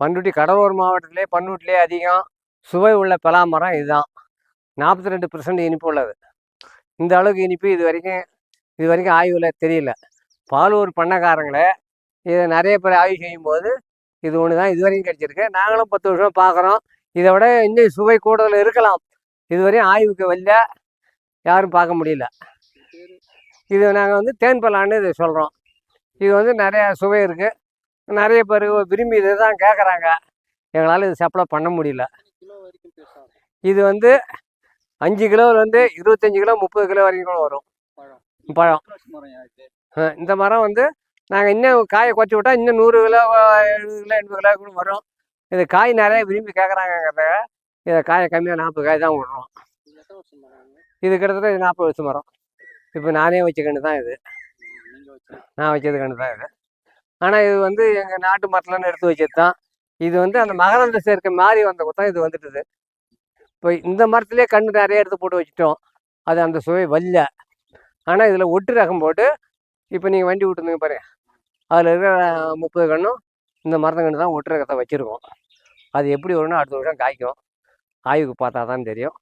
பண்ருட்டி கடலூர் மாவட்டத்திலே பண்ருட்டிலே அதிகம் சுவை உள்ள பலாமரம் இதுதான். நாற்பத்தி ரெண்டு பர்சன்ட் இனிப்பு உள்ளது. இந்த அளவுக்கு இனிப்பு இது வரைக்கும் இது வரைக்கும் ஆய்வில் தெரியல. பாலூர் பண்ணக்காரங்களே இதை நிறைய பேர் ஆய்வு செய்யும்போது இது ஒன்று தான் இது வரைக்கும் கிடச்சிருக்கு. நாங்களும் பத்து வருஷம் பார்க்குறோம் இதை விட இன்னும் சுவை கூடுதல் இருக்கலாம். இதுவரையும் ஆய்வுக்கு வரல. யாரும் பார்க்க முடியல. இது நாங்கள் வந்து தேன் பலான்னு இதை சொல்கிறோம் இது வந்து நிறையா சுவை இருக்குது நிறைய பேர் விரும்பி இதை தான் கேட்குறாங்க எங்களால் இது சப்ளை பண்ண முடியல. இது வந்து அஞ்சு கிலோலேருந்து இருபத்தஞ்சி கிலோ முப்பது கிலோ வரைக்கும் கூட வரும். பழம். இந்த மரம் வந்து நாங்கள் இன்னும் காயை குறைச்சி விட்டா இன்னும் நூறு கிலோ எழுபது கிலோ எண்பது கிலோ கூட வரும். இது காய் நிறைய விரும்பி கேட்குறாங்கிறத இதை காயை கம்மியாக நாற்பது காய் தான் விடுறோம். இது கிட்டத்தட்ட இது நாற்பது வருஷம் மரம். இப்போ நானே வச்ச கன்று தான் இது. நான் வச்சது கன்று தான் இது. ஆனால் இது வந்து எங்கள் நாட்டு மரத்துலன்னு எடுத்து வச்சது தான் இது வந்து அந்த மகரந்த சேர்க்கை மாறி வந்த தான் இது வந்துட்டுது. இப்போ இந்த மரத்துலேயே கன்று நிறைய எடுத்து போட்டு வச்சுட்டோம். அது அந்த சுவை வல்ல ஆனால் இதில் ஒட்டு ரகம் போட்டு இப்போ நீங்கள் வண்டி விட்டுருந்தீங்க பாரு அதில் இருக்கிற முப்பது கன்றும் இந்த மரத்தங்கன்று தான் ஒட்டு ரகத்தை வச்சுருக்கோம். அது எப்படி வரும்னா அடுத்த வருஷம் காய்க்கும். ஆய்வுக்கு பார்த்தா தான் தெரியும்.